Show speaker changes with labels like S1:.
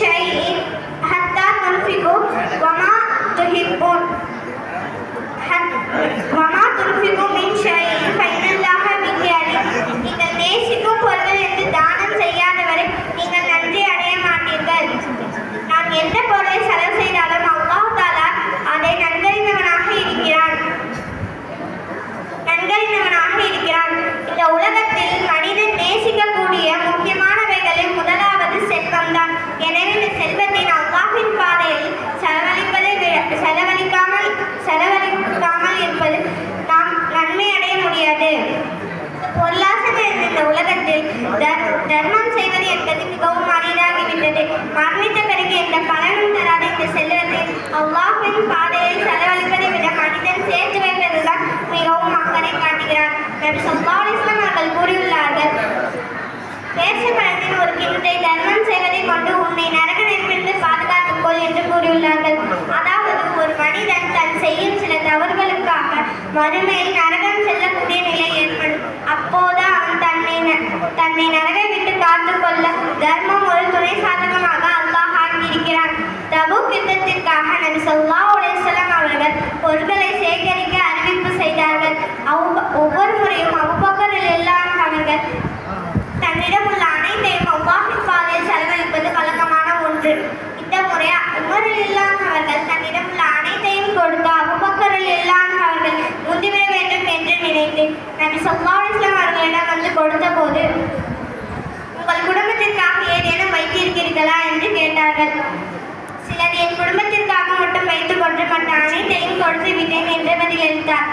S1: شيء حتى تنفقوا وما تحبون வருகிறது தர்மம் செய்வது என்பது மிகவும் அரிதாகிவிட்டது. மர்மித்தவருக்கு எந்த பலனும் தராத இந்த செல்வத்தை அல்லாஹின் பாதையில் செலவழிப்பதை விட மனிதன் சேர்த்து வைப்பதுதான் மிகவும் அக்கறை காட்டுகிறார். அவர்கள் கூறியுள்ளார்கள் பேசப்படத்தின் ஒரு கிண்ணத்தை தர்மம் செய்வதை கொண்டு உன்னை நரக நெருப்பிலிருந்து பாதுகாத்துக்கொள் என்று கூறியுள்ளார்கள். அதாவது ஒரு மனிதன் தன் செய்யும் சில தவறுகளுக்காக மறுமையில் நரக செய்தார்கள் ஒவ்வொரு முறையும் அபூபக்கர் எல்லாம் அன்ஹு அவர்கள் தன்னிடம் உள்ள அனைத்தையும் அவ்வாஹின் பாதையில் செலவழிப்பது வழக்கமான ஒன்று. இந்த முறை உமரில் இல்லாம அவர்கள் தன்னிடம் உள்ள அனைத்தையும் கொடுத்து அபுபக்கரில் இல்லாம அவர்கள் முந்திவிட வேண்டும் என்று நினைத்து நபி ஸல்லல்லாஹு அலைஹி அவர்களிடம் வந்து கொடுத்த போது உங்கள் குடும்பத்திற்காக ஏதேனும் வைத்திருக்கிறீர்களா? என்று கேட்டார்கள். சிலர் என் குடும்பத்திற்காக மட்டும் வைத்துக் கொண்டு மற்ற அனைத்தையும் கொடுத்து விட்டேன் என்று பதிலளித்தார்